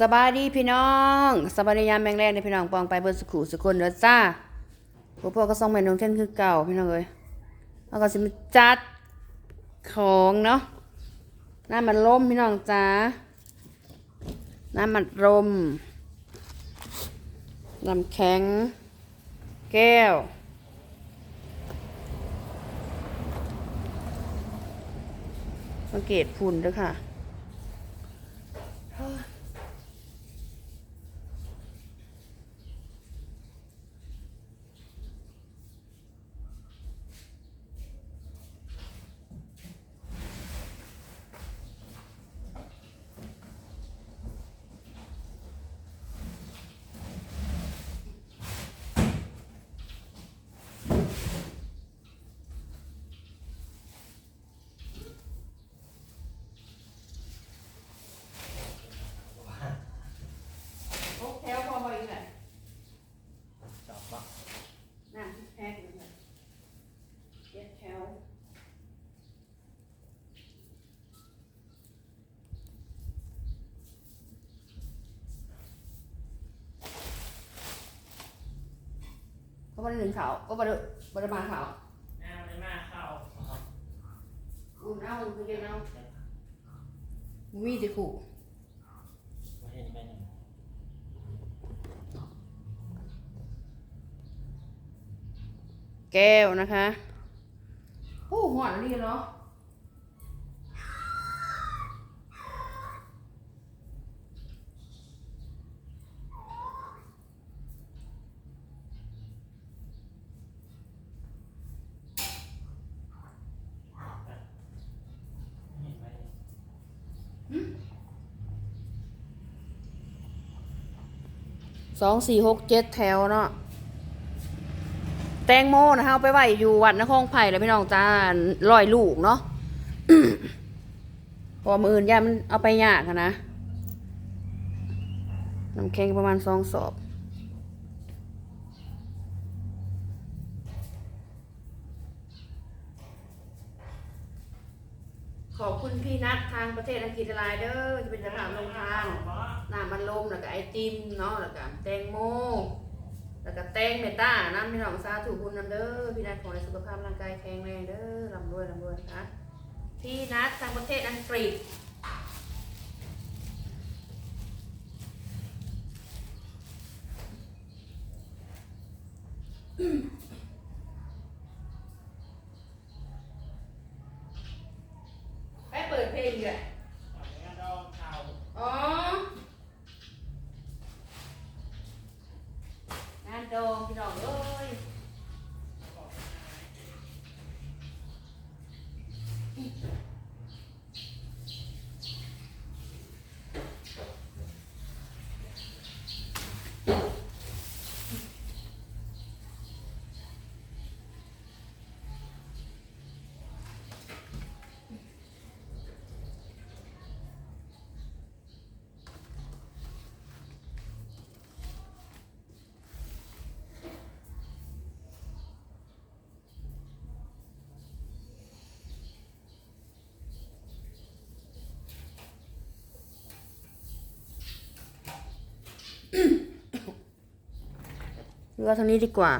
สบายดีพี่น้องสบายดียามแมงแรงในพี่น้องปองไปเบิร์สุขุสุคนเด้อจ้าพวกพวกก็ส่งแม่นงเช่นคือเก่าพี่น้องเอ้ยแล้วก็สิมาจัดของเนาะน้ำมันลมพี่น้องจ้าน้ำมันลมน้ำแข็ง แก้ว สังเกตฝุ่นด้วยค่ะ โอ้แถวพอมาอีกแหละ จับปะ นั่นแพ็คอยู่เลยเจ็ดแถว ก็มาหนึ่งเขาก็มาดูบริมาเขาน้ำไม่มากเข้าอุ่นเอาคือเดียวเอามีสิขู่ไม่เห็นไปไหนแก้วนะคะโอ้หวานดีเนาะ ไม่เห็นไปไหน ส องสี่หกเจ็ดแถวเนาะแตงโมนะคะเอาไปไหวอยู่วัดนครไผ่แล้วพี่น้องจ้าลอยลูกเนาะพอมืออื่นย่ามันเอาไปยากนะน้ำแข็งประมาณสองสอบขอบคุณพี่นัททางประเทศอังกฤษลายเด้อจะเป็นสถานลงทาน น้ำมันลมแล้ว ก็ไอติมเนาะแล้วก็แตงโมแล้วก็แตงเมต้านะพี่น้องสาธุบุญนำเด้อพี่นัทขอให้สุขภาพร่างกายแข็งแรงเด้อร่ำรวยร่ำรวยนะพี่นัททางประเทศอังกฤษอืม teacher. ว่าทานี้ดีกว่า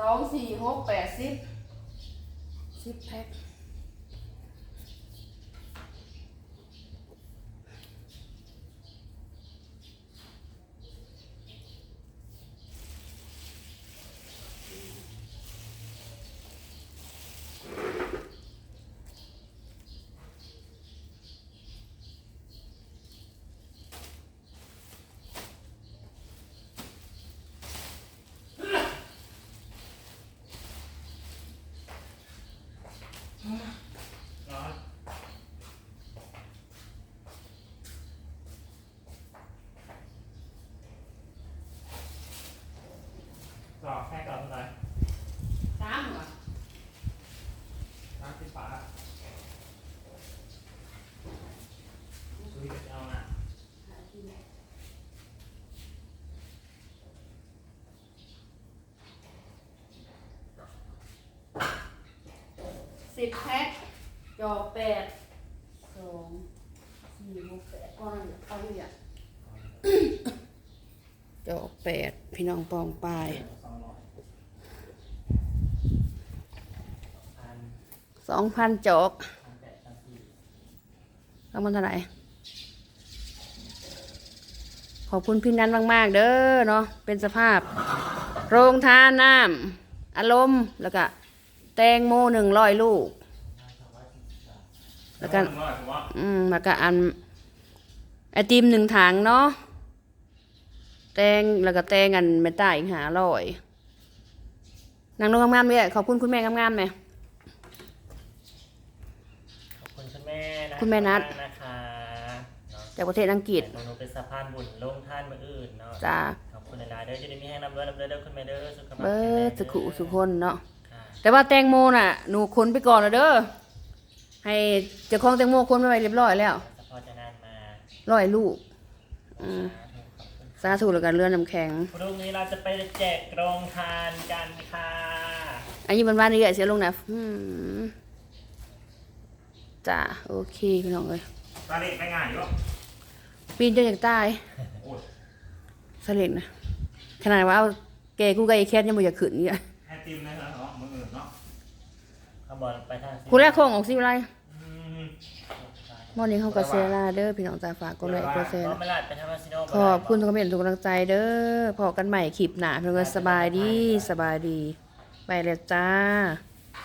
สองสี่หกแปดสิบสิบแพ็ค ร้อนกรอกแค่กรอกเท่าไหร่ สามเหรอ น้ำสิบบาทซื้อจะเอาน่ะ สิบแพ็คจอกแปดสองสี่หกแปดก้อนเอาอยู่อะจอกแปดพี่น้องปองปลายสองพันจอกแล้วมันเท่าไหร่ขอบคุณพี่นันมาก ๆ เด้อเนาะเป็นสภาพ โรงทานน้ำอารมณ์แล้วก็แตงโมหนึ่งร้อยลูก แล้วก็หนึ่งร้อยผมว่าอืมแล้วก็อันไอติมหนึ่งถังเนาะแตงแล้วก็แตงอันเมตาอีกหาร้อยนางนงงามๆเลยขอบคุณคุณแม่งามๆไหมขอบคุณคุณแม่นะคุณแม่นัทนะคะเนาะจากประเทศอังกฤษหนูเป็นสะพานบุญลงท่านมืออื่นเนาะจ้าขอบคุณหลายๆเด้อจะได้มีให้นำเด้อนำเด้อเด้อคุณแม่เด้อสุขภาพเบิแข็งแรงดสุขุสุคนเนาะค่ะแต่ว่าแตงโมน่ะหนูค้นไปก่อนแล้วเด้อ ให้เจ้าของแตงโมค้นไปไว้เรียบร้อยแล้วสปอร์ตจะนานมาร้อยลูก อืมสาธุขอบคุณสาธุแล้วกันเรือนน้ำแข็ง พรุ่งนี้เราจะไปแจกโรงทานกันค่ะ อันนี้มันว่านี่เสียลงนะอืมจ้าโอเคพี่น้องเอ้ยตาเล็กไปง่ายอยู่ปีนจนอยากตายโอ้ยสลิดนะขนาดว่าเอาแกกูกับไอ้แคทยังบ่อยากขึ้นเนี่ยแฮตติมนะ บอลไปทางกูแรกโค้งออกสิไรอืมมอนี้เขาก็เซลาเด้อพี่น้องตาฝากก็เลยก็เซลก็ไม่ลาดไปทางวาซิโนขอบคุณทุกคอมเมนต์ทุกกำลังใจเด้อพอกันใหม่คลิปหน้าเพื่อนก็สบายดีสบายดี ไปแล้วจ้า